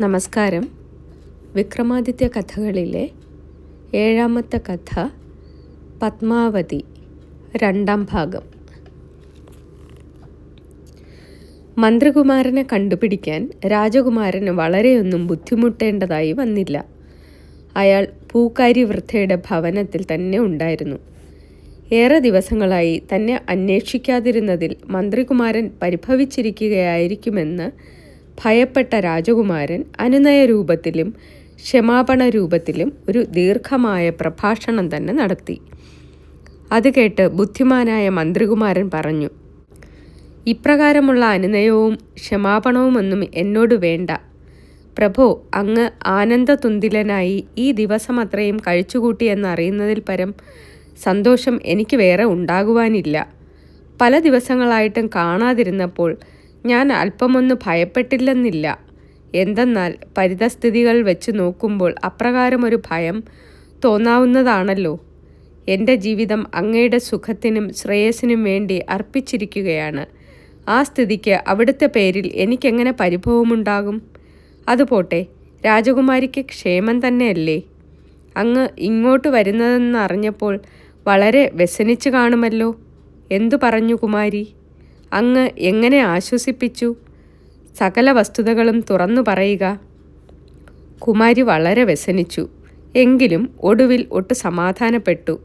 നമസ്കാരം. വിക്രമാദിത്യ കഥകളിലെ ഏഴാമത്തെ കഥ പത്മാവതി രണ്ടാം ഭാഗം. മന്ത്രികുമാരനെ കണ്ടുപിടിക്കാൻ രാജകുമാരന് വളരെയൊന്നും ബുദ്ധിമുട്ടേണ്ടതായി വന്നില്ല. അയാൾ പൂക്കാരി വൃദ്ധയുടെ ഭവനത്തിൽ തന്നെ ഉണ്ടായിരുന്നു. ഏറെ ദിവസങ്ങളായി തന്നെ അന്വേഷിക്കാതിരുന്നതിൽ മന്ത്രികുമാരൻ പരിഭവിച്ചിരിക്കുകയായിരിക്കുമെന്ന് ഭയപ്പെട്ട രാജകുമാരൻ അനുനയ രൂപത്തിലും ക്ഷമാപണ രൂപത്തിലും ഒരു ദീർഘമായ പ്രഭാഷണം തന്നെ നടത്തി. അത് കേട്ട് ബുദ്ധിമാനായ മന്ത്രികുമാരൻ പറഞ്ഞു ഇപ്രകാരമുള്ള അനുനയവും ക്ഷമാപണവുമൊന്നും എന്നോട് വേണ്ട. പ്രഭോ അങ്ങ് ആനന്ദതുന്തിലനായി ഈ ദിവസം അത്രയും കഴിച്ചുകൂട്ടിയെന്നറിയുന്നതിൽ പരം സന്തോഷം എനിക്ക് വേറെ ഉണ്ടാകുവാനില്ല. പല ദിവസങ്ങളായിട്ടും കാണാതിരുന്നപ്പോൾ ഞാൻ അല്പമൊന്ന് ഭയപ്പെട്ടില്ലെന്നില്ല. എന്തെന്നാൽ പരിതസ്ഥിതികൾ വെച്ച് നോക്കുമ്പോൾ അപ്രകാരമൊരു ഭയം തോന്നാവുന്നതാണല്ലോ. എന്റെ ജീവിതം അങ്ങയുടെ സുഖത്തിനും ശ്രേയസിനും വേണ്ടി അർപ്പിച്ചിരിക്കുകയാണ്. ആ സ്ഥിതിക്ക് അവിടുത്തെ പേരിൽ എനിക്കെങ്ങനെ പരിഭവമുണ്ടാകും? അതുപോട്ടെ രാജകുമാരിക്ക് ക്ഷേമം തന്നെയല്ലേ? അങ്ങ് ഇങ്ങോട്ട് വരുന്നതെന്നറിഞ്ഞപ്പോൾ വളരെ വ്യസനിച്ചു കാണുമല്ലോ. എന്തു പറഞ്ഞു കുമാരി? അങ്ങ് എങ്ങനെ ആശ്വസിപ്പിച്ചു? സകല വസ്തുതകളും തുറന്നു പറയുക. കുമാരി വളരെ വ്യസനിച്ചു. എങ്കിലും ഒടുവിൽ ഒട്ട് സമാധാനപ്പെട്ടു.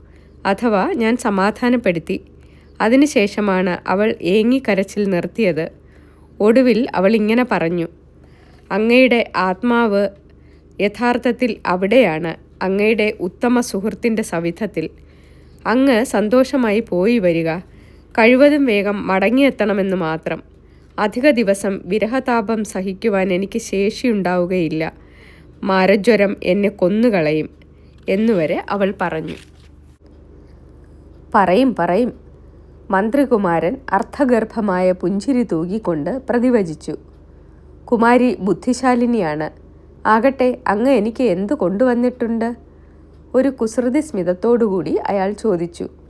അഥവാ ഞാൻ സമാധാനപ്പെടുത്തി. അതിനുശേഷമാണ് അവൾ ഏങ്ങിക്കരച്ചിൽ നിർത്തിയത്. ഒടുവിൽ അവൾ ഇങ്ങനെ പറഞ്ഞു. അങ്ങയുടെ ആത്മാവ് യഥാർത്ഥത്തിൽ അവിടെയാണ്. അങ്ങയുടെ ഉത്തമ സുഹൃത്തിന്റെ സവിധത്തിൽ. അങ്ങ് സന്തോഷമായി പോയി വരിക. കഴിവതും വേഗം മടങ്ങിയെത്തണമെന്ന് മാത്രം. അധിക ദിവസം വിരഹതാപം സഹിക്കുവാൻ എനിക്ക് ശേഷിയുണ്ടാവുകയില്ല. മാരജ്വരം എന്നെ കൊന്നുകളയും എന്നുവരെ അവൾ പറഞ്ഞു. പറയും പറയും. മന്ത്രികുമാരൻ അർത്ഥഗർഭമായ പുഞ്ചിരി തൂകിക്കൊണ്ട് പ്രതിവചിച്ചു. കുമാരി ബുദ്ധിശാലിനിയാണ്. ആകട്ടെ അങ്ങ് എനിക്ക് എന്തു കൊണ്ടുവന്നിട്ടുണ്ട്? ഒരു കുസൃതി സ്മിതത്തോടുകൂടി അയാൾ ചോദിച്ചു.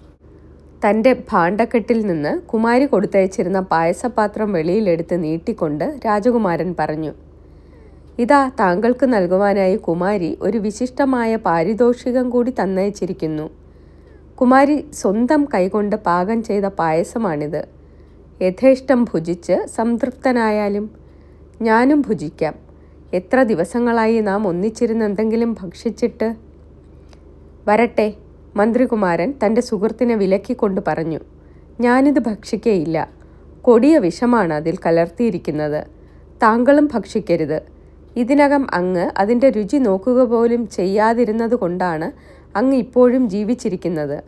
തന്റെ ഭാണ്ഡക്കെട്ടിൽ നിന്ന് കുമാരി കൊടുത്തയച്ചിരുന്ന പായസപാത്രം വെളിയിലെടുത്ത് നീട്ടിക്കൊണ്ട് രാജകുമാരൻ പറഞ്ഞു ഇതാ താങ്കൾക്ക് നൽകുവാനായി കുമാരി ഒരു വിശിഷ്ടമായ പാരിതോഷികം കൂടി തന്നയച്ചിരിക്കുന്നു. കുമാരി സ്വന്തം കൈകൊണ്ട് പാകം ചെയ്ത പായസമാണിത്. യഥേഷ്ടം ഭുജിച്ച് സംതൃപ്തനായാലും ഞാനും ഭുജിക്കാം. എത്ര ദിവസങ്ങളായി നാം ഒന്നിച്ചിരുന്ന് എന്തെങ്കിലും ഭക്ഷിച്ചിട്ട്? വരട്ടെ. മന്ത്രികുമാരൻ തന്റെ സുഹൃത്തിനെ വിലക്കിക്കൊണ്ട് പറഞ്ഞു ഞാനിത് ഭക്ഷിക്കേയില്ല. കൊടിയ വിഷമാണ് അതിൽ കലർത്തിയിരിക്കുന്നത്. താങ്കളും ഭക്ഷിക്കരുത്. ഇതിനകം അങ്ങ് അതിന്റെ രുചി നോക്കുക പോലും ചെയ്യാതിരുന്നത് കൊണ്ടാണ് അങ്ങ് ഇപ്പോഴും ജീവിച്ചിരിക്കുന്നത്.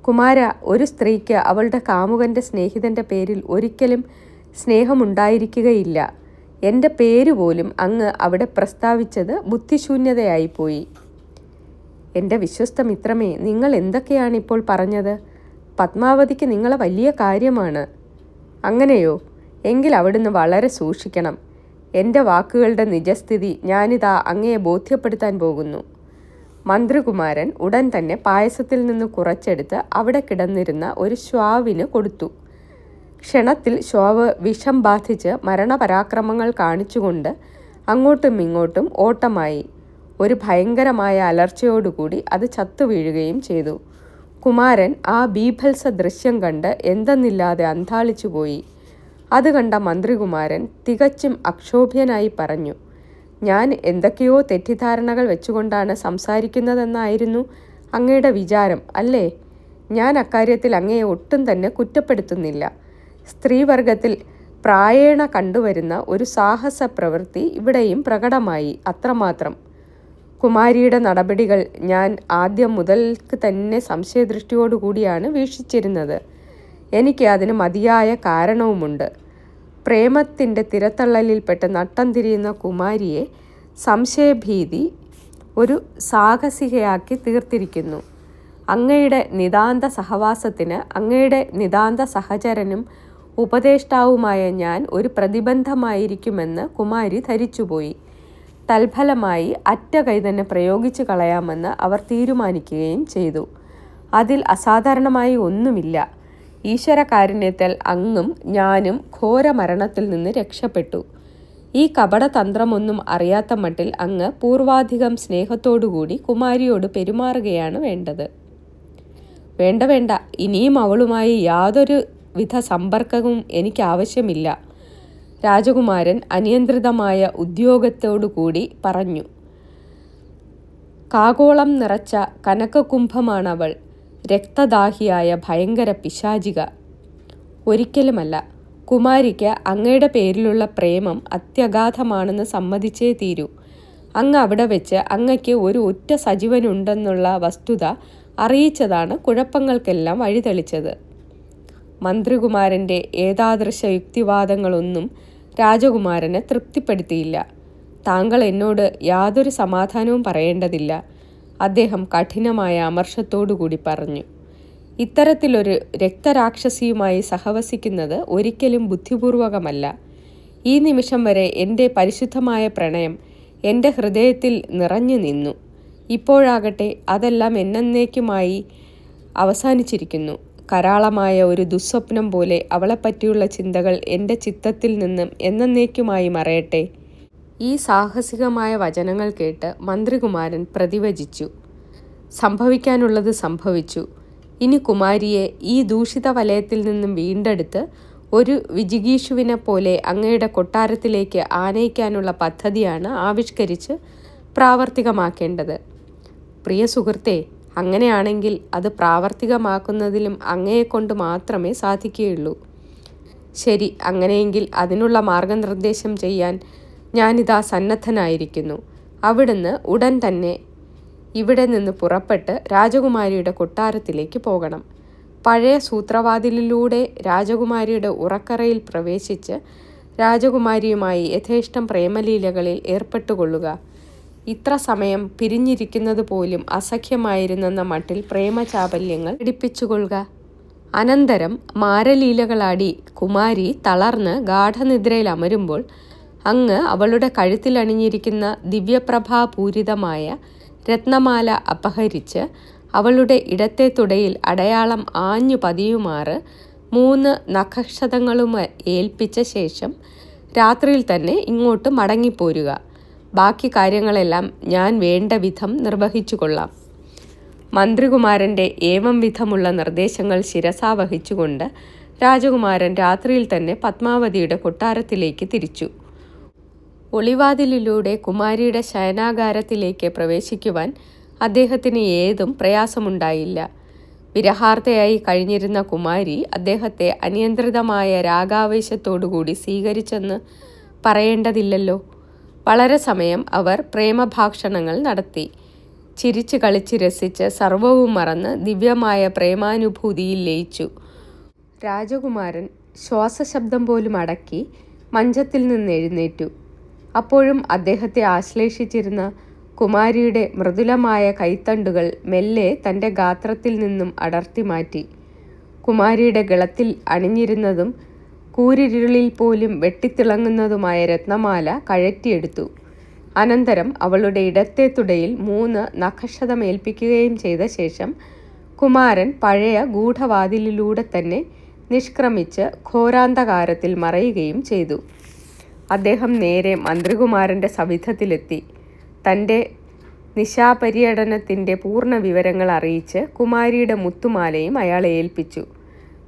കുമാര ഒരു സ്ത്രീക്ക് അവളുടെ കാമുകന്റെ സ്നേഹിതന്റെ പേരിൽ ഒരിക്കലും സ്നേഹമുണ്ടായിരിക്കുകയില്ല. എന്റെ പേര് പോലും അങ്ങ് അവിടെ പ്രസ്താവിച്ചത് ബുദ്ധിശൂന്യതയായിപ്പോയി എന്റെ വിശ്വസ്ത മിത്രമേ നിങ്ങൾ എന്തൊക്കെയാണ് ഇപ്പോൾ പറഞ്ഞത്? പത്മാവതിക്ക് നിങ്ങളെ വലിയ കാര്യമാണ്. അങ്ങനെയോ? എങ്കിൽ അവിടുന്ന് വളരെ സൂക്ഷിക്കണം. എന്റെ വാക്കുകളുടെ നിജസ്ഥിതി ഞാനിതാ അങ്ങയെ ബോധ്യപ്പെടുത്താൻ പോകുന്നു. മന്ത്രികുമാരൻ ഉടൻ തന്നെ പായസത്തിൽ നിന്ന് കുറച്ചെടുത്ത് അവിടെ കിടന്നിരുന്ന ഒരു ശ്വാവിന് കൊടുത്തു. ക്ഷണത്തിൽ ശ്വാവ് വിഷം ബാധിച്ച് മരണപരാക്രമങ്ങൾ കാണിച്ചുകൊണ്ട് അങ്ങോട്ടും ഇങ്ങോട്ടും ഓട്ടമായി. ഒരു ഭയങ്കരമായ അലർച്ചയോടുകൂടി അത് ചത്തു വീഴുകയും ചെയ്തു. കുമാരൻ ആ ബീഭത്സ ദൃശ്യം കണ്ട് എന്തെന്നില്ലാതെ അന്താളിച്ചുപോയി അത് കണ്ട മന്ത്രികുമാരൻ തികച്ചും അക്ഷോഭ്യനായി പറഞ്ഞു ഞാൻ എന്തൊക്കെയോ തെറ്റിദ്ധാരണകൾ വെച്ചുകൊണ്ടാണ് സംസാരിക്കുന്നതെന്നായിരുന്നു അങ്ങയുടെ വിചാരം അല്ലേ? ഞാൻ അക്കാര്യത്തിൽ അങ്ങയെ ഒട്ടും തന്നെ കുറ്റപ്പെടുത്തുന്നില്ല. സ്ത്രീവർഗത്തിൽ പ്രായേണ കണ്ടുവരുന്ന ഒരു സാഹസ പ്രവൃത്തി ഇവിടെയും പ്രകടമായി അത്രമാത്രം. കുമാരിയുടെ നടപടികൾ ഞാൻ ആദ്യം മുതൽക്ക് തന്നെ സംശയദൃഷ്ടിയോടുകൂടിയാണ് വീക്ഷിച്ചിരുന്നത്. എനിക്ക് അതിന് മതിയായ കാരണവുമുണ്ട്. പ്രേമത്തിന്റെ തിരത്തള്ളലിൽപ്പെട്ട് നട്ടം തിരിയുന്ന കുമാരിയെ സംശയഭീതി ഒരു സാഹസികയാക്കി തീർത്തിരിക്കുന്നു. അങ്ങയുടെ നിതാന്ത സഹവാസത്തിന് അങ്ങയുടെ നിതാന്ത സഹചരനും ഉപദേഷ്ടാവുമായ ഞാൻ ഒരു പ്രതിബന്ധമായിരിക്കുമെന്ന് കുമാരി ധരിച്ചുപോയി. തൽഫലമായി അറ്റ കൈ തന്നെ പ്രയോഗിച്ചു കളയാമെന്ന് അവർ തീരുമാനിക്കുകയും ചെയ്തു. അതിൽ അസാധാരണമായി ഒന്നുമില്ല. ഈശ്വരകാരുണ്യത്താൽ അങ്ങും ഞാനും ഘോര മരണത്തിൽ നിന്ന് രക്ഷപ്പെട്ടു. ഈ കപടതന്ത്രമൊന്നും അറിയാത്ത മട്ടിൽ അങ്ങ് പൂർവാധികം സ്നേഹത്തോടുകൂടി കുമാരിയോട് പെരുമാറുകയാണ് വേണ്ടത്. വേണ്ട വേണ്ട. ഇനിയും അവളുമായി യാതൊരു വിധ സമ്പർക്കവും എനിക്ക് ആവശ്യമില്ല രാജകുമാരൻ അനിയന്ത്രിതമായ ഉദ്യോഗത്തോടുകൂടി പറഞ്ഞു. കാകോളം നിറച്ച കനകകുംഭമാണവൾ. രക്തദാഹിയായ ഭയങ്കര പിശാചിക. ഒരിക്കലുമല്ല. കുമാരിക്ക് അങ്ങയുടെ പേരിലുള്ള പ്രേമം അത്യഗാധമാണെന്ന് സമ്മതിച്ചേ തീരൂ. അങ്ങ് അവിടെ വെച്ച് അങ്ങയ്ക്ക് ഒരു ഒറ്റ സജീവനുണ്ടെന്നുള്ള വസ്തുത അറിയിച്ചതാണ് കുഴപ്പങ്ങൾക്കെല്ലാം വഴിതെളിച്ചത്. മന്ത്രികുമാരന്റെ ഏതാദൃശ യുക്തിവാദങ്ങളൊന്നും രാജകുമാരനെ തൃപ്തിപ്പെടുത്തിയില്ല. താങ്കൾ എന്നോട് യാതൊരു സമാധാനവും പറയേണ്ടതില്ല. അദ്ദേഹം കഠിനമായ അമർഷത്തോടുകൂടി പറഞ്ഞു. ഇത്തരത്തിലൊരു രക്തരാക്ഷസിയുമായി സഹവസിക്കുന്നത് ഒരിക്കലും ബുദ്ധിപൂർവകമല്ല. ഈ നിമിഷം വരെ എന്റെ പരിശുദ്ധമായ പ്രണയം എന്റെ ഹൃദയത്തിൽ നിറഞ്ഞു നിന്നു. ഇപ്പോഴാകട്ടെ അതെല്ലാം എന്നേക്കുമായി അവസാനിച്ചിരിക്കുന്നു. കരാളമായ ഒരു ദുസ്വപ്നം പോലെ അവളെപ്പറ്റിയുള്ള ചിന്തകൾ എന്റെ ചിത്തത്തിൽ നിന്നും എന്നേക്കുമായി മറയട്ടെ. ഈ സാഹസികമായ വചനങ്ങൾ കേട്ട് മന്ത്രികുമാരൻ പ്രതിവചിച്ചു. സംഭവിക്കാനുള്ളത് സംഭവിച്ചു. ഇനി കുമാരിയെ ഈ ദൂഷിത വലയത്തിൽ നിന്നും വീണ്ടെടുത്ത് ഒരു വിജിഗീഷുവിനെ പോലെ അങ്ങയുടെ കൊട്ടാരത്തിലേക്ക് ആനയിക്കാനുള്ള പദ്ധതിയാണ് ആവിഷ്കരിച്ച് പ്രാവർത്തികമാക്കേണ്ടത്. പ്രിയ സുഹൃത്തെ അങ്ങനെയാണെങ്കിൽ അത് പ്രാവർത്തികമാക്കുന്നതിലും അങ്ങയെക്കൊണ്ട് മാത്രമേ സാധിക്കുകയുള്ളൂ. ശരി അങ്ങനെയെങ്കിൽ അതിനുള്ള മാർഗനിർദ്ദേശം ചെയ്യാൻ ഞാനിതാ സന്നദ്ധനായിരിക്കുന്നു. അവിടുന്ന് ഉടൻ തന്നെ ഇവിടെ നിന്ന് പുറപ്പെട്ട് രാജകുമാരിയുടെ കൊട്ടാരത്തിലേക്ക് പോകണം. പഴയ സൂത്രവാതിലിലൂടെ രാജകുമാരിയുടെ ഉറക്കറയിൽ പ്രവേശിച്ച് രാജകുമാരിയുമായി യഥേഷ്ടം പ്രേമലീലകളിൽ ഏർപ്പെട്ടുകൊള്ളുക. ഇത്ര സമയം പിരിഞ്ഞിരിക്കുന്നത് പോലും അസഖ്യമായിരുന്നെന്ന മട്ടിൽ പ്രേമചാപല്യങ്ങൾ പിടിപ്പിച്ചുകൊള്ളുക. അനന്തരം മാരലീലകളാടി കുമാരി തളർന്ന് ഗാഠനിദ്രയിൽ അമരുമ്പോൾ അങ്ങ് അവളുടെ കഴുത്തിലണിഞ്ഞിരിക്കുന്ന ദിവ്യപ്രഭാപൂരിതമായ രത്നമാല അപഹരിച്ച് അവളുടെ ഇടത്തെ തുടയിൽ അടയാളം ആഞ്ഞു പതിയുമാറ് മൂന്ന് നഖക്ഷതങ്ങളും ഏൽപ്പിച്ച ശേഷം രാത്രിയിൽ തന്നെ ഇങ്ങോട്ട് മടങ്ങിപ്പോരുക. ബാക്കി കാര്യങ്ങളെല്ലാം ഞാൻ വേണ്ട വിധം നിർവഹിച്ചു കൊള്ളാം മന്ത്രികുമാരന്റെ ഏവം വിധമുള്ള നിർദ്ദേശങ്ങൾ ശിരസാവഹിച്ചുകൊണ്ട് രാജകുമാരൻ രാത്രിയിൽ തന്നെ പത്മാവതിയുടെ കൊട്ടാരത്തിലേക്ക് തിരിച്ചു. ഒളിവാതിലിലൂടെ കുമാരിയുടെ ശയനാകാരത്തിലേക്ക് പ്രവേശിക്കുവാൻ അദ്ദേഹത്തിന് ഏതും പ്രയാസമുണ്ടായില്ല. വിരഹാർത്ഥയായി കഴിഞ്ഞിരുന്ന കുമാരി അദ്ദേഹത്തെ അനിയന്ത്രിതമായ രാഗാവേശത്തോടുകൂടി സ്വീകരിച്ചെന്ന് പറയേണ്ടതില്ലല്ലോ. വളരെ സമയം അവർ പ്രേമഭാഷണങ്ങൾ നടത്തി. ചിരിച്ചു കളിച്ച് രസിച്ച് സർവവും മറന്ന് ദിവ്യമായ പ്രേമാനുഭൂതിയിൽ ലയിച്ചു. രാജകുമാരൻ ശ്വാസശബ്ദം പോലും അടക്കി മഞ്ചത്തിൽ നിന്ന് എഴുന്നേറ്റു. അപ്പോഴും അദ്ദേഹത്തെ ആശ്ലേഷിച്ചിരുന്ന കുമാരിയുടെ മൃദുലമായ കൈത്തണ്ടുകൾ മെല്ലെ തന്റെ ഗാത്രത്തിൽ നിന്നും അടർത്തി മാറ്റി. കുമാരിയുടെ ഗളത്തിൽ അണിഞ്ഞിരുന്നതും കൂരിരുളിൽ പോലും വെട്ടിത്തിളങ്ങുന്നതുമായ രത്നമാല കഴറ്റിയെടുത്തു. അനന്തരം അവളുടെ ഇടത്തെ തുടയിൽ മൂന്ന് നഖക്ഷതമേൽപ്പിക്കുകയും ചെയ്ത ശേഷം കുമാരൻ പഴയ ഗൂഢവാതിലിലൂടെ തന്നെ നിഷ്ക്രമിച്ച് ഘോരാന്തകാരത്തിൽ മറയുകയും ചെയ്തു. അദ്ദേഹം നേരെ മന്ത്രികുമാരന്റെ സവിധത്തിലെത്തി. തന്റെ നിശാപര്യടനത്തിന്റെ പൂർണ വിവരങ്ങൾ അറിയിച്ച് കുമാരിയുടെ മുത്തുമാലയും അയാളെ ഏൽപ്പിച്ചു.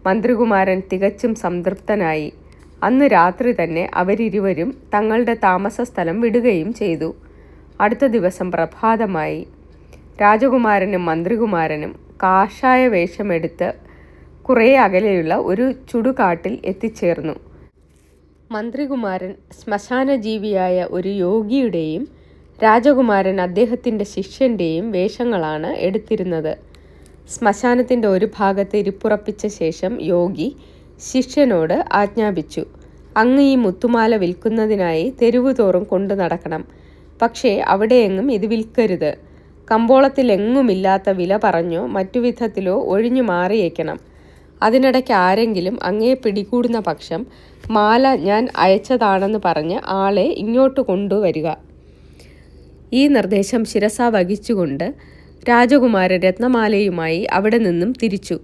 മന്ത്രികുമാരൻ തികച്ചും സംതൃപ്തനായി. അന്ന് രാത്രി തന്നെ അവരിരുവരും തങ്ങളുടെ താമസ സ്ഥലം വിടുകയും ചെയ്തു. അടുത്ത ദിവസം പ്രഭാതമായി. രാജകുമാരനും മന്ത്രികുമാരനും കാഷായ വേഷമെടുത്ത് കുറേ അകലെയുള്ള ഒരു ചുടുകാട്ടിൽ എത്തിച്ചേർന്നു. മന്ത്രികുമാരൻ ശ്മശാനജീവിയായ ഒരു യോഗിയുടെയും രാജകുമാരൻ അദ്ദേഹത്തിന്റെ ശിഷ്യന്റെയും വേഷങ്ങളാണ് എടുത്തിരുന്നത്. ശ്മശാനത്തിന്റെ ഒരു ഭാഗത്ത് ഇരിപ്പുറപ്പിച്ച ശേഷം യോഗി ശിഷ്യനോട് ആജ്ഞാപിച്ചു അങ്ങ് ഈ മുത്തുമാല വിൽക്കുന്നതിനായി തെരുവുതോറും കൊണ്ടു നടക്കണം. പക്ഷേ അവിടെയെങ്ങും ഇത് വിൽക്കരുത്. കമ്പോളത്തിലെങ്ങുമില്ലാത്ത വില പറഞ്ഞോ മറ്റു വിധത്തിലോ ഒഴിഞ്ഞു മാറിയേക്കണം. അതിനിടയ്ക്ക് ആരെങ്കിലും അങ്ങേ പിടികൂടുന്ന പക്ഷം മാല ഞാൻ അയച്ചതാണെന്ന് പറഞ്ഞ് ആളെ ഇങ്ങോട്ട് കൊണ്ടുവരിക. ഈ നിർദ്ദേശം ശിരസ വഹിച്ചുകൊണ്ട് രാജകുമാരൻ രത്നമാലയുമായി അവിടെ നിന്നും തിരിച്ചു.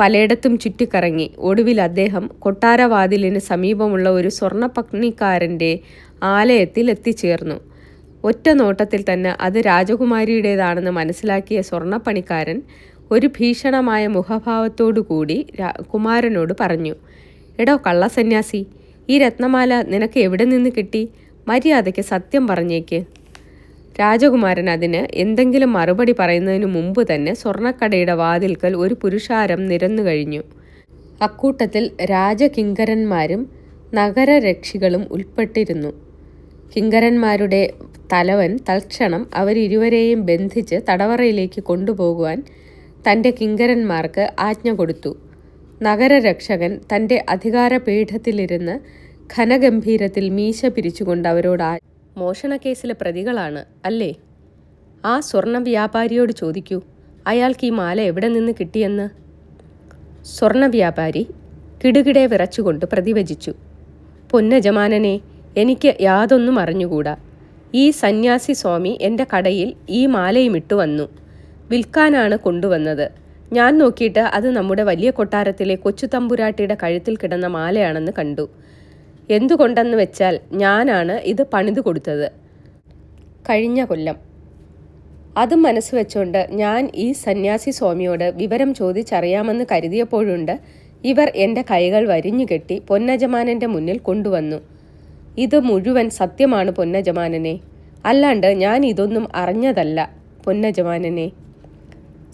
പലയിടത്തും ചുറ്റിക്കറങ്ങി. ഒടുവിൽ അദ്ദേഹം കൊട്ടാരവാതിലിന് സമീപമുള്ള ഒരു സ്വർണപ്പണിക്കാരന്റെ ആലയത്തിൽ എത്തിച്ചേർന്നു. ഒറ്റ നോട്ടത്തിൽ തന്നെ അത് രാജകുമാരിയുടേതാണെന്ന് മനസ്സിലാക്കിയ സ്വർണപ്പണിക്കാരൻ ഒരു ഭീഷണമായ മുഖഭാവത്തോടു കൂടി കുമാരനോട് പറഞ്ഞു എടോ കള്ളസന്യാസി ഈ രത്നമാല നിനക്ക് എവിടെ നിന്ന് കിട്ടി? മര്യാദയ്ക്ക് സത്യം പറഞ്ഞേക്ക്. രാജകുമാരൻ അതിന് എന്തെങ്കിലും മറുപടി പറയുന്നതിനു മുമ്പ് തന്നെ സ്വർണക്കടയുടെ വാതിൽക്കൽ ഒരു പുരുഷാരം നിരന്നു കഴിഞ്ഞു. അക്കൂട്ടത്തിൽ രാജകിങ്കരന്മാരും നഗരരക്ഷികളും ഉൾപ്പെട്ടിരുന്നു. കിങ്കരന്മാരുടെ തലവൻ തൽക്ഷണം അവരിരുവരെയും ബന്ധിച്ച് തടവറയിലേക്ക് കൊണ്ടുപോകുവാൻ തന്റെ കിങ്കരന്മാർക്ക് ആജ്ഞ കൊടുത്തു. നഗരരക്ഷകൻ തന്റെ അധികാരപീഠത്തിലിരുന്ന് ഘനഗംഭീരത്തിൽ മീശ പിരിച്ചുകൊണ്ട് അവരോട് മോഷണക്കേസിലെ പ്രതികളാണ് അല്ലേ? ആ സ്വർണ വ്യാപാരിയോട് ചോദിക്കൂ അയാൾക്ക് ഈ മാല എവിടെ നിന്ന് കിട്ടിയെന്ന്? സ്വർണ വ്യാപാരി കിടുകിടെ വിറച്ചുകൊണ്ട് പ്രതിവചിച്ചു പൊന്നജമാനനെ എനിക്ക് യാതൊന്നും അറിഞ്ഞുകൂടാ. ഈ സന്യാസി സ്വാമി എന്റെ കടയിൽ ഈ മാലയും ഇട്ടു വന്നു. വിൽക്കാനാണ് കൊണ്ടുവന്നത്. ഞാൻ നോക്കിയിട്ട് അത് നമ്മുടെ വലിയ കൊട്ടാരത്തിലെ കൊച്ചു തമ്പുരാട്ടിയുടെ കഴുത്തിൽ കിടന്ന മാലയാണെന്ന് കണ്ടു. എന്തുകൊണ്ടെന്ന് വെച്ചാൽ ഞാനാണ് ഇത് പണിതു കൊടുത്തത്. കഴിഞ്ഞ കൊല്ലം. അതും മനസ്സ് വെച്ചുകൊണ്ട് ഞാൻ ഈ സന്യാസി സ്വാമിയോട് വിവരം ചോദിച്ചറിയാമെന്ന് കരുതിയപ്പോഴുണ്ട് ഇവർ എന്റെ കൈകൾ വരിഞ്ഞുകെട്ടി പൊന്നജമാനന്റെ മുന്നിൽ കൊണ്ടുവന്നു. ഇത് മുഴുവൻ സത്യമാണ് പൊന്നജമാനനെ. അല്ലാണ്ട് ഞാൻ ഇതൊന്നും അറിഞ്ഞതല്ല പൊന്നജമാനനെ.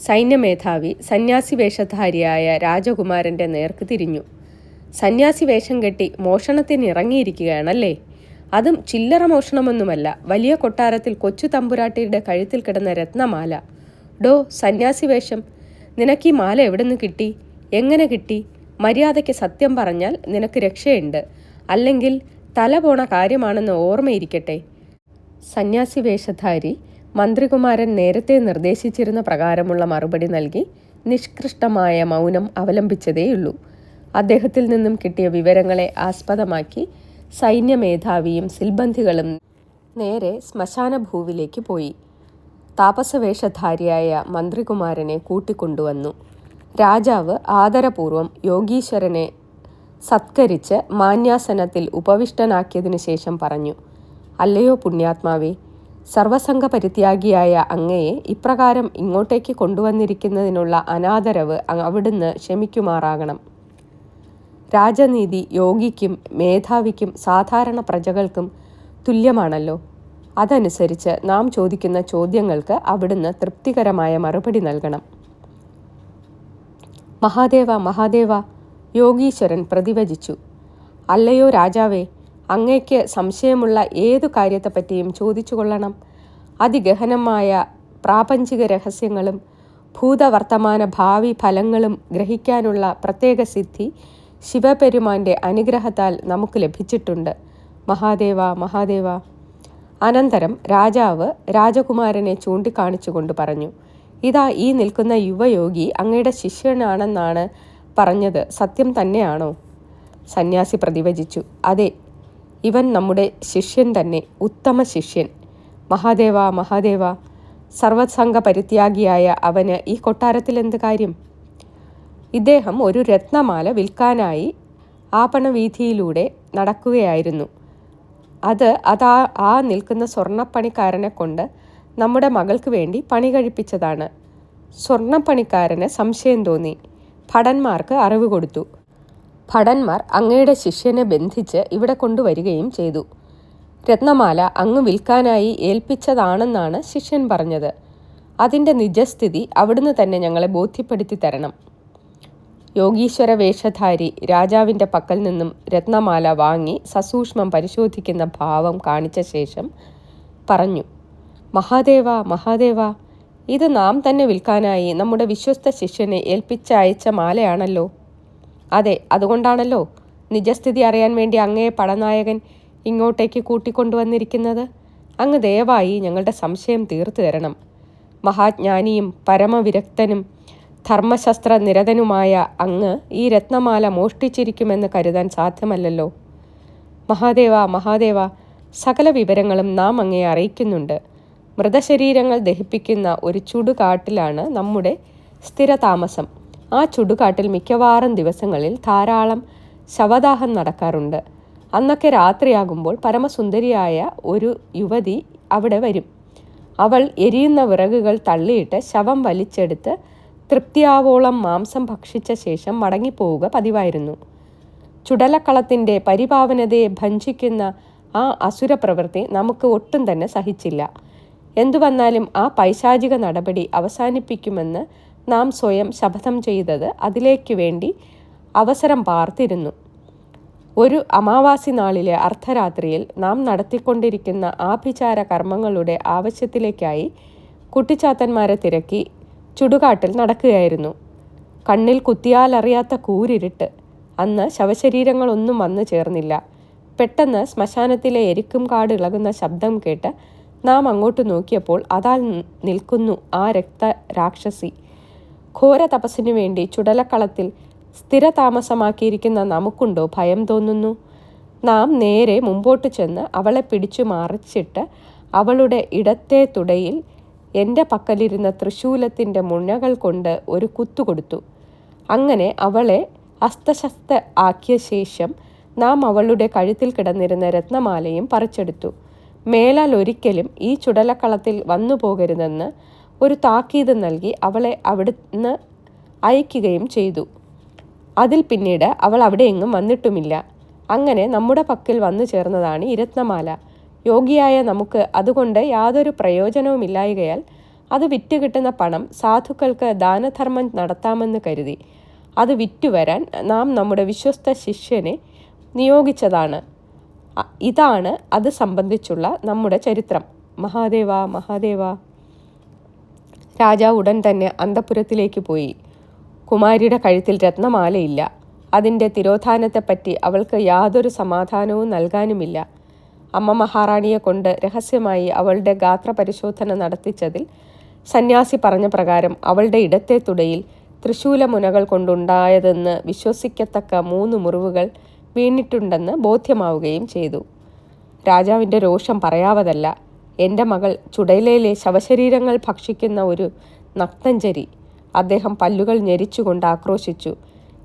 സൈന്യമേധാവി സന്യാസി വേഷധാരിയായ രാജകുമാരന്റെ നേർക്ക് തിരിഞ്ഞു. സന്യാസി വേഷം കെട്ടി മോഷണത്തിന് ഇറങ്ങിയിരിക്കുകയാണല്ലേ? അതും ചില്ലറ മോഷണമൊന്നുമല്ല. വലിയ കൊട്ടാരത്തിൽ കൊച്ചു തമ്പുരാട്ടിയുടെ കഴുത്തിൽ കിടന്ന രത്നമാല. ഡോ സന്യാസി വേഷം. നിനക്ക് ഈ മാല എവിടെ നിന്ന് കിട്ടി? എങ്ങനെ കിട്ടി? മര്യാദയ്ക്ക് സത്യം പറഞ്ഞാൽ നിനക്ക് രക്ഷയുണ്ട്. അല്ലെങ്കിൽ തല പോണ കാര്യമാണെന്ന് ഓർമ്മയിരിക്കട്ടെ. സന്യാസി വേഷധാരി മന്ത്രികുമാരൻ നേരത്തെ നിർദ്ദേശിച്ചിരുന്ന പ്രകാരമുള്ള മറുപടി നൽകി നിഷ്കൃഷ്ടമായ മൗനം അവലംബിച്ചതേയുള്ളൂ. അദ്ദേഹത്തിൽ നിന്നും കിട്ടിയ വിവരങ്ങളെ ആസ്പദമാക്കി സൈന്യമേധാവിയും സിൽബന്ധികളും നേരെ ശ്മശാന ഭൂവിലേക്ക് പോയി. താപസവേഷധാരിയായ മന്ത്രികുമാരനെ കൂട്ടിക്കൊണ്ടുവന്നു. രാജാവ് ആദരപൂർവം യോഗീശ്വരനെ സത്കരിച്ച് മാന്യാസനത്തിൽ ഉപവിഷ്ടനാക്കിയതിനു ശേഷം പറഞ്ഞു അല്ലയോ പുണ്യാത്മാവേ സർവസംഘ പരിത്യാഗിയായ അങ്ങയെ ഇപ്രകാരം ഇങ്ങോട്ടേക്ക് കൊണ്ടുവന്നിരിക്കുന്നതിനുള്ള അനാദരവ് അവിടുന്ന് ക്ഷമിക്കുമാറാകണം. രാജനീതി യോഗിക്കും മേധാവിക്കും സാധാരണ പ്രജകൾക്കും തുല്യമാണല്ലോ. അതനുസരിച്ച് നാം ചോദിക്കുന്ന ചോദ്യങ്ങൾക്ക് അവിടുന്ന് തൃപ്തികരമായ മറുപടി നൽകണം. മഹാദേവ മഹാദേവ യോഗീശ്വരൻ പ്രതിവചിച്ചു. അല്ലയോ രാജാവേ അങ്ങയ്ക്ക് സംശയമുള്ള ഏതു കാര്യത്തെപ്പറ്റിയും ചോദിച്ചു കൊള്ളണം അതിഗഹനമായ പ്രാപഞ്ചിക രഹസ്യങ്ങളും ഭൂതവർത്തമാന ഭാവി ഫലങ്ങളും ഗ്രഹിക്കാനുള്ള പ്രത്യേക സിദ്ധി ശിവപെരുമാന്റെ അനുഗ്രഹത്താൽ നമുക്ക് ലഭിച്ചിട്ടുണ്ട്. മഹാദേവ മഹാദേവ. അനന്തരം രാജാവ് രാജകുമാരനെ ചൂണ്ടിക്കാണിച്ചുകൊണ്ട് പറഞ്ഞു ഇതാ ഈ നിൽക്കുന്ന യുവയോഗി അങ്ങയുടെ ശിഷ്യനാണെന്നാണ് പറഞ്ഞത്. സത്യം തന്നെയാണോ? സന്യാസി പ്രതിവചിച്ചു അതെ ഇവൻ നമ്മുടെ ശിഷ്യൻ തന്നെ ഉത്തമ ശിഷ്യൻ. മഹാദേവ മഹാദേവ. സർവത്സംഗ പരിത്യാഗിയായ അവന് ഈ കൊട്ടാരത്തിൽ എന്ത് കാര്യം? ഇദ്ദേഹം ഒരു രത്നമാല വിൽക്കാനായി ആപണവീഥിയിലൂടെ നടക്കുകയായിരുന്നു. അത് അതാ ആ നിൽക്കുന്ന സ്വർണപ്പണിക്കാരനെ കൊണ്ട് നമ്മുടെ മകൾക്ക് വേണ്ടി പണി കഴിപ്പിച്ചതാണ്. സ്വർണപ്പണിക്കാരന് സംശയം തോന്നി. ഭടന്മാർക്ക് അറിവ് കൊടുത്തു. ഭടന്മാർ അങ്ങയുടെ ശിഷ്യനെ ബന്ധിച്ച് ഇവിടെ കൊണ്ടുവരികയും ചെയ്തു. രത്നമാല അങ്ങ് വിൽക്കാനായി ഏൽപ്പിച്ചതാണെന്നാണ് ശിഷ്യൻ പറഞ്ഞത്. അതിന്റെ നിജസ്ഥിതി അവിടുന്ന് തന്നെ ഞങ്ങളെ ബോധ്യപ്പെടുത്തി തരണം. യോഗീശ്വര വേഷധാരി രാജാവിന്റെ പക്കൽ നിന്നും രത്നമാല വാങ്ങി സസൂക്ഷ്മം പരിശോധിക്കുന്ന ഭാവം കാണിച്ച ശേഷം പറഞ്ഞു മഹാദേവ മഹാദേവ ഇത് നാം തന്നെ വിൽക്കാനായി നമ്മുടെ വിശ്വസ്ത ശിഷ്യനെ ഏൽപ്പിച്ചയച്ച മാലയാണല്ലോ. അതെ അതുകൊണ്ടാണല്ലോ. നിജസ്ഥിതി അറിയാൻ വേണ്ടി അങ്ങയെ പടനായകൻ ഇങ്ങോട്ടേക്ക് കൂട്ടിക്കൊണ്ടുവന്നിരിക്കുന്നത്. അങ്ങ് ദയവായി ഞങ്ങളുടെ സംശയം തീർത്തു തരണം മഹാജ്ഞാനിയും പരമവിരക്തനും ധർമ്മശസ്ത്ര നിരതനുമായ അങ്ങ് ഈ രത്നമാല മോഷ്ടിച്ചിരിക്കുമെന്ന് കരുതാൻ സാധ്യമല്ലല്ലോ. മഹാദേവ മഹാദേവ സകല വിവരങ്ങളും നാം അങ്ങയെ അറിയിക്കുന്നുണ്ട്. മൃതശരീരങ്ങൾ ദഹിപ്പിക്കുന്ന ഒരു ചുടുകാട്ടിലാണ് നമ്മുടെ സ്ഥിരതാമസം. ആ ചുടുകാട്ടിൽ മിക്കവാറും ദിവസങ്ങളിൽ ധാരാളം ശവദാഹം നടക്കാറുണ്ട്. അന്നൊക്കെ രാത്രിയാകുമ്പോൾ പരമസുന്ദരിയായ ഒരു യുവതി അവിടെ വരും. അവൾ എരിയുന്ന വിറകുകൾ തള്ളിയിട്ട് ശവം വലിച്ചെടുത്ത് തൃപ്തിയാവോളം മാംസം ഭക്ഷിച്ച ശേഷം മടങ്ങിപ്പോവുക പതിവായിരുന്നു. ചുടലക്കളത്തിന്റെ പരിപാവനതയെ ഭഞ്ചിക്കുന്ന ആ അസുര പ്രവൃത്തി നമുക്ക് ഒട്ടും തന്നെ സഹിച്ചില്ല. എന്തുവന്നാലും ആ പൈശാചിക നടപടി അവസാനിപ്പിക്കുമെന്ന് നാം സ്വയം ശപഥം ചെയ്തത് അതിലേക്ക് വേണ്ടി അവസരം പാർത്തിരുന്നു. ഒരു അമാവാസി നാളിലെ അർദ്ധരാത്രിയിൽ നാം നടത്തിക്കൊണ്ടിരിക്കുന്ന ആഭിചാര കർമ്മങ്ങളുടെ ആവശ്യത്തിലേക്കായി കുട്ടിച്ചാത്തന്മാരെ തിരക്കി ചുടുകാട്ടിൽ നടക്കുകയായിരുന്നു. കണ്ണിൽ കുത്തിയാലറിയാത്ത കൂരിരുട്ട്. അന്ന് ശവശരീരങ്ങളൊന്നും വന്നു ചേർന്നില്ല. പെട്ടെന്ന് ശ്മശാനത്തിലെ എരിക്കും കാട് ഇളകുന്ന ശബ്ദം കേട്ട് നാം അങ്ങോട്ട് നോക്കിയപ്പോൾ അതാൽ നിൽക്കുന്നു ആ രക്ത രാക്ഷസി. ഘോര തപസ്സിനു വേണ്ടി ചുടലക്കളത്തിൽ സ്ഥിരതാമസമാക്കിയിരിക്കുന്ന നമുക്കുണ്ടോ ഭയം തോന്നുന്നു? നാം നേരെ മുമ്പോട്ട് ചെന്ന് അവളെ പിടിച്ചു മറിച്ചിട്ട് അവളുടെ ഇടത്തെ തുടയിൽ എന്റെ പക്കലിരുന്ന തൃശൂലത്തിന്റെ മുഴകൾ കൊണ്ട് ഒരു കുത്തു കൊടുത്തു. അങ്ങനെ അവളെ അസ്തശസ്ത ആക്കിയ ശേഷം നാം അവളുടെ കഴുത്തിൽ കിടന്നിരുന്ന രത്നമാലയും പറിച്ചെടുത്തു. മേലാൽ ഒരിക്കലും ഈ ചുടലക്കളത്തിൽ വന്നു പോകരുതെന്ന് ഒരു താക്കീത് നൽകി അവളെ അവിടുന്ന് അയക്കുകയും ചെയ്തു. അതിൽ പിന്നീട് അവൾ അവിടെ എങ്ങും വന്നിട്ടുമില്ല. അങ്ങനെ നമ്മുടെ പക്കൽ വന്നു ചേർന്നതാണ് ഇരത്നമാല രത്നമാല. യോഗിയായ നമുക്ക് അതുകൊണ്ട് യാതൊരു പ്രയോജനവുമില്ലായകയാൽ അത് വിറ്റ് കിട്ടുന്ന പണം സാധുക്കൾക്ക് ദാനധർമ്മം നടത്താമെന്ന് കരുതി. അത് വിറ്റുവരാൻ നാം നമ്മുടെ വിശ്വസ്ത ശിഷ്യനെ നിയോഗിച്ചതാണ്. ഇതാണ് അത് സംബന്ധിച്ചുള്ള നമ്മുടെ ചരിത്രം. മഹാദേവ മഹാദേവ. രാജാവ് ഉടൻ തന്നെ അന്തപുരത്തിലേക്ക് പോയി. കുമാരിയുടെ കഴുത്തിൽ രത്നമാലയില്ല. അതിന്റെ തിരോധാനത്തെപ്പറ്റി അവൾക്ക് യാതൊരു സമാധാനവും നൽകാനുമില്ല. അമ്മ മഹാറാണിയെ കൊണ്ട് രഹസ്യമായി അവളുടെ ഗാത്ര പരിശോധന നടത്തിച്ചതിൽ സന്യാസി പറഞ്ഞ പ്രകാരം അവളുടെ ഇടത്തെ തുടയിൽ തൃശൂലമുനകൾ കൊണ്ടുണ്ടായതെന്ന് വിശ്വസിക്കത്തക്ക മൂന്ന് മുറിവുകൾ വീണിട്ടുണ്ടെന്ന് ബോധ്യമാവുകയും ചെയ്തു. രാജാവിന്റെ രോഷം പറയാവതല്ല എന്റെ മകൾ ചുടലയിലെ ശവശരീരങ്ങൾ ഭക്ഷിക്കുന്ന ഒരു നക്തഞ്ചരി അദ്ദേഹം പല്ലുകൾ ഞെരിച്ചുകൊണ്ട് ആക്രോശിച്ചു.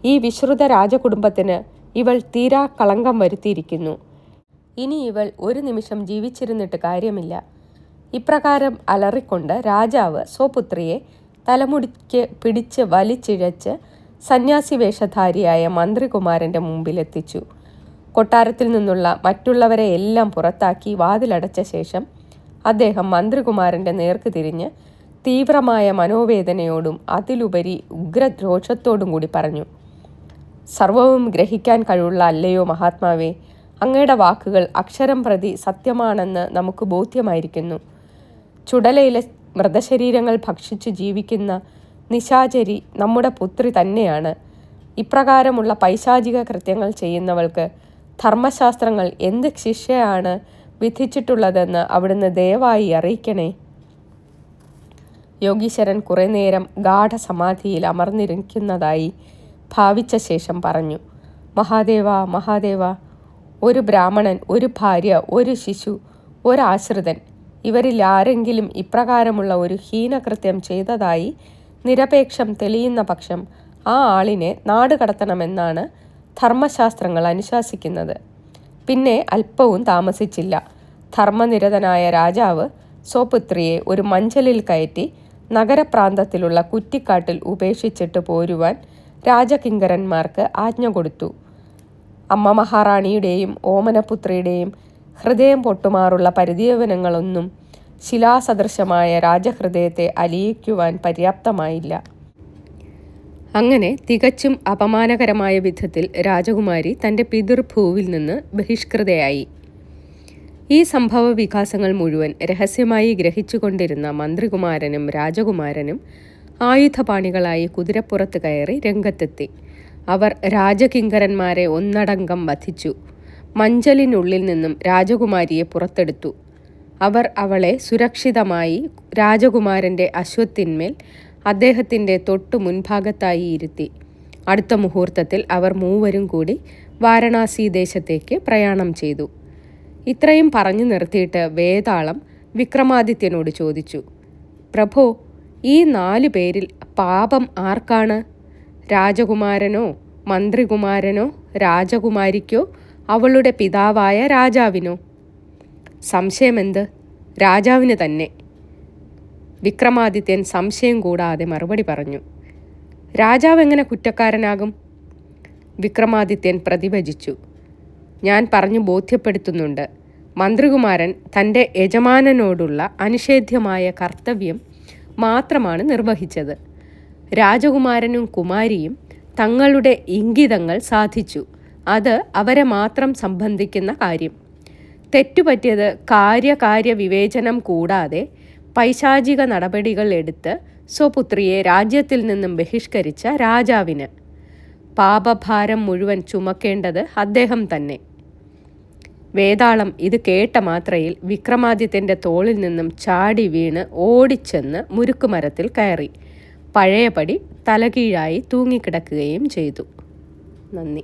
ഈ വിശ്രുത രാജകുടുംബത്തിന് ഇവൾ തീരാ കളങ്കം വരുത്തിയിരിക്കുന്നു. ഇനി ഇവൾ ഒരു നിമിഷം ജീവിച്ചിരുന്നിട്ട് കാര്യമില്ല. ഇപ്രകാരം അലറിക്കൊണ്ട് രാജാവ് സ്വപുത്രിയെ തലമുടിക്ക് പിടിച്ച് വലിച്ചിഴച്ച് സന്യാസി വേഷധാരിയായ മന്ത്രികുമാരന്റെ മുമ്പിലെത്തിച്ചു. കൊട്ടാരത്തിൽ നിന്നുള്ള മറ്റുള്ളവരെ എല്ലാം പുറത്താക്കി വാതിലടച്ച ശേഷം അദ്ദേഹം മന്ത്രികുമാരന്റെ നേർക്ക് തിരിഞ്ഞ് തീവ്രമായ മനോവേദനയോടും അതിലുപരി ഉഗ്രദ്രോഷത്തോടും കൂടി പറഞ്ഞു. സർവവും ഗ്രഹിക്കാൻ കഴിവുള്ള അല്ലയോ മഹാത്മാവേ അങ്ങയുടെ വാക്കുകൾ അക്ഷരം പ്രതി സത്യമാണെന്ന് നമുക്ക് ബോധ്യമായിരിക്കുന്നു. ചുടലയിലെ മൃതശരീരങ്ങൾ ഭക്ഷിച്ചു ജീവിക്കുന്ന നിശാചരി നമ്മുടെ പുത്രി തന്നെയാണ്. ഇപ്രകാരമുള്ള പൈശാചിക കൃത്യങ്ങൾ ചെയ്യുന്നവൾക്ക് ധർമ്മശാസ്ത്രങ്ങൾ എന്ത് ശിക്ഷയാണ് വിധിച്ചിട്ടുള്ളതെന്ന് അവിടുന്ന് ദയവായി അറിയിക്കണേ. യോഗീശ്വരൻ കുറേ നേരം ഗാഠസമാധിയിൽ അമർന്നിരിക്കുന്നതായി ഭാവിച്ച ശേഷം പറഞ്ഞു. മഹാദേവ മഹാദേവ ഒരു ബ്രാഹ്മണൻ ഒരു ഭാര്യ ഒരു ശിശു ഒരാശ്രിതൻ ഇവരിൽ ആരെങ്കിലും ഇപ്രകാരമുള്ള ഒരു ഹീനകൃത്യം ചെയ്തതായി നിരപേക്ഷം തെളിയുന്ന പക്ഷം ആ ആളിനെ നാട് കടത്തണമെന്നാണ് ധർമ്മശാസ്ത്രങ്ങൾ അനുശാസിക്കുന്നത്. പിന്നെ അല്പവും താമസിച്ചില്ല. ധർമ്മനിരതനായ രാജാവ് സ്വപുത്രിയെ ഒരു മഞ്ചലിൽ കയറ്റി നഗരപ്രാന്തത്തിലുള്ള കുറ്റിക്കാട്ടിൽ ഉപേക്ഷിച്ചിട്ട് പോരുവാൻ രാജകിങ്കരന്മാർക്ക് ആജ്ഞ കൊടുത്തു. അമ്മ മഹാറാണിയുടെയും ഓമനപുത്രിയുടെയും ഹൃദയം പൊട്ടുമാറുള്ള പരിദേവനങ്ങളൊന്നും ശിലാസദൃശമായ രാജഹൃദയത്തെ അലിയിക്കുവാൻ പര്യാപ്തമായില്ല. അങ്ങനെ തികച്ചും അപമാനകരമായ വിധത്തിൽ രാജകുമാരി തന്റെ പിതൃഭൂവിൽ നിന്ന് ബഹിഷ്കൃതയായി. ഈ സംഭവ വികാസങ്ങൾ മുഴുവൻ രഹസ്യമായി ഗ്രഹിച്ചുകൊണ്ടിരുന്ന മന്ത്രികുമാരനും രാജകുമാരനും ആയുധപാണികളായി കുതിരപ്പുറത്ത് കയറി രംഗത്തെത്തി. അവർ രാജകിങ്കരന്മാരെ ഒന്നടങ്കം വധിച്ചു. മഞ്ചലിനുള്ളിൽ നിന്നും രാജകുമാരിയെ പുറത്തെടുത്തു. അവർ അവളെ സുരക്ഷിതമായി രാജകുമാരന്റെ അശ്വത്തിന്മേൽ അദ്ദേഹത്തിന്റെ തൊട്ടു മുൻഭാഗത്തായി ഇരുത്തി. അടുത്ത മുഹൂർത്തത്തിൽ അവർ മൂവരും കൂടി വാരണാസി ദേശത്തേക്ക് പ്രയാണം ചെയ്തു. ഇത്രയും പറഞ്ഞു നിർത്തിയിട്ട് വേതാളം വിക്രമാദിത്യനോട് ചോദിച്ചു പ്രഭോ ഈ നാലു പേരിൽ പാപം ആർക്കാണ്? രാജകുമാരനോ മന്ത്രികുമാരനോ രാജകുമാരിക്കോ അവളുടെ പിതാവായ രാജാവിനോ. സംശയമെന്ത്? രാജാവിന് തന്നെ. വിക്രമാദിത്യൻ സംശയം കൂടാതെ മറുപടി പറഞ്ഞു. രാജാവ് എങ്ങനെ കുറ്റക്കാരനാകും? വിക്രമാദിത്യൻ പ്രതിഭജിച്ചു. ഞാൻ പറഞ്ഞു ബോധ്യപ്പെടുത്തുന്നുണ്ട്. മന്ത്രികുമാരൻ തന്റെ യജമാനനോടുള്ള അനിഷേധ്യമായ കർത്തവ്യം മാത്രമാണ് നിർവഹിച്ചത്. രാജകുമാരനും കുമാരിയും തങ്ങളുടെ ഇംഗിതങ്ങൾ സാധിച്ചു. അത് അവരെ മാത്രം സംബന്ധിക്കുന്ന കാര്യം. തെറ്റുപറ്റിയത് കാര്യകാര്യ വിവേചനം കൂടാതെ പൈശാചിക നടപടികൾ എടുത്ത് സ്വപുത്രിയെ രാജ്യത്തിൽ നിന്നും ബഹിഷ്കരിച്ച രാജാവിന്. പാപഭാരം മുഴുവൻ ചുമക്കേണ്ടത് അദ്ദേഹം തന്നെ. വേതാളം ഇത് കേട്ട മാത്രയിൽ വിക്രമാദിത്യന്റെ തോളിൽ നിന്നും ചാടി വീണ് ഓടിച്ചെന്ന് മുരുക്കുമരത്തിൽ കയറി. പഴയപടി തലകീഴായി തൂങ്ങിക്കിടക്കുകയും ചെയ്തു. നന്ദി.